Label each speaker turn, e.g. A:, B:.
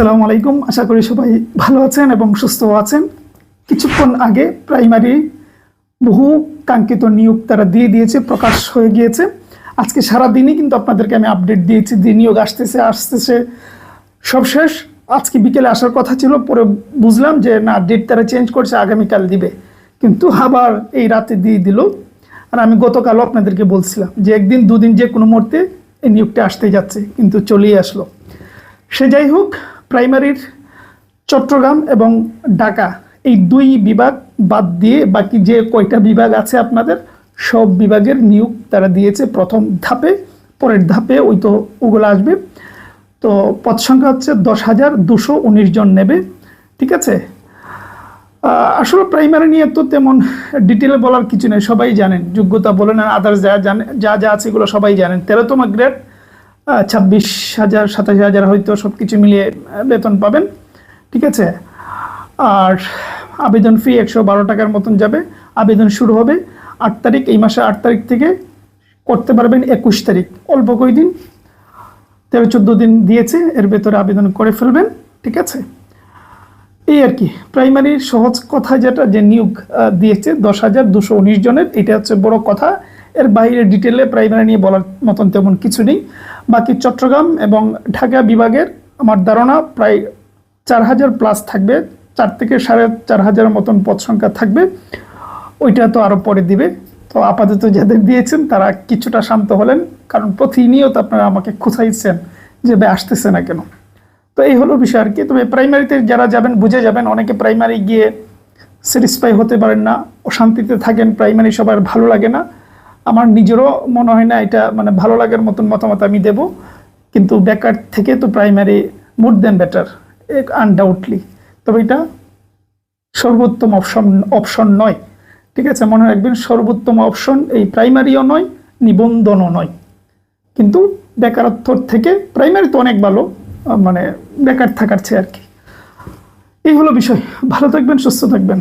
A: আসসালামু আলাইকুম। আশা করি সবাই ভালো আছেন এবং সুস্থ আছেন। কিছুক্ষণ আগে প্রাইমারি বহু কাঙ্ক্ষিত নিয়োগ তারা দিয়ে দিয়েছে, প্রকাশ হয়ে গিয়েছে। আজকে সারা দিনই কিন্তু আপনাদেরকে আমি আপডেট দিয়েছি যে নিয়োগ আসতেছে আসতেছে। সব শেষ আজকে বিকেলে আসার কথা ছিল, পরে বুঝলাম যে না ডেট তারা চেঞ্জ করছে, আগামীকাল দিবে। কিন্তু আবার এই রাতে দিয়ে দিল। আর আমি গতকালও আপনাদেরকে বলছিলাম যে একদিন, দুদিন যে কোনো মুহূর্তে এই নিয়োগটা আসতে যাচ্ছে, কিন্তু চলেই আসলো। সে যাই হোক প্রাইমারির চট্টগ্রাম এবং ঢাকা, এই দুই বিভাগ বাদ দিয়ে বাকি যে কয়টা বিভাগ আছে আপনাদের, সব বিভাগের নিয়োগ তারা দিয়েছে প্রথম ধাপে, পরের ধাপে ওই তো ওগুলো আসবে। তো পদ সংখ্যা হচ্ছে দশ হাজার দুশো উনিশ জন নেবে, ঠিক আছে? আসলে প্রাইমারি নিয়ে তো তেমন ডিটেলে বলার কিছু নেই, সবাই জানেন, যোগ্যতা বলেন আর আদার্স যা জানে, যা যা আছে এগুলো সবাই জানেন। তেরোতম গ্রেড ছাব্বিশ হাজার, সাতাশ হাজার হয়তো সব কিছু মিলিয়ে বেতন পাবেন, ঠিক আছে? আর আবেদন ফি একশো বারো টাকার মতন যাবে। আবেদন শুরু হবে আট তারিখ, এই মাসে আট তারিখ থেকে করতে পারবেন একুশ তারিখ, অল্প কয়েকদিন তেরো, চোদ্দ দিন দিয়েছে, এর ভেতরে আবেদন করে ফেলবেন, ঠিক আছে? এই আর কি, প্রাইমারির সহজ কথা যেটা, যে নিয়োগ দিয়েছে দশ হাজার দুশো উনিশ জনের, এটা হচ্ছে বড় কথা। এর বাইরে ডিটেলে প্রাইমারি নিয়ে বলার মতন তেমন কিছু নেই। বাকি চট্টগ্রাম এবং ঢাকা বিভাগের আমার ধারণা প্রায় চার হাজার প্লাস থাকবে, চার থেকে সাড়ে চার হাজারের মতন পদ সংখ্যা থাকবে। ওইটা তো আরও পরে দিবে। তো আপাতত যাদের দিয়েছেন তারা কিছুটা শান্ত হলেন, কারণ প্রতিনিয়ত আপনারা আমাকে খুঁচাইছেন যে ভাই আসতেছে না কেন। তো এই হলো বিষয় আর কি। তবে প্রাইমারিতে যারা যাবেন, বুঝে যাবেন, অনেকে প্রাইমারি গিয়ে স্যাটিসফাই হতে পারেন না, অশান্তিতে থাকেন প্রাইমারি সবার ভালো লাগে না। আমার নিজেরও মনে হয় না এটা মানে ভালো লাগার মতন মতামত আমি দেব। কিন্তু বেকার থেকে তো primary more than better undoubtedly তবে এটা সর্বোত্তম অপশন অপশন নয়। ঠিক আছে, মনে রাখবেন সর্বোত্তম অপশন এই প্রাইমারিও নয়, নিবন্ধনও নয়। কিন্তু বেকারত্ব থেকে প্রাইমারি তো অনেক ভালো মানে বেকার থাকার চেয়ে আর কি। এই হলো বিষয়। ভালো থাকবেন, সুস্থ থাকবেন।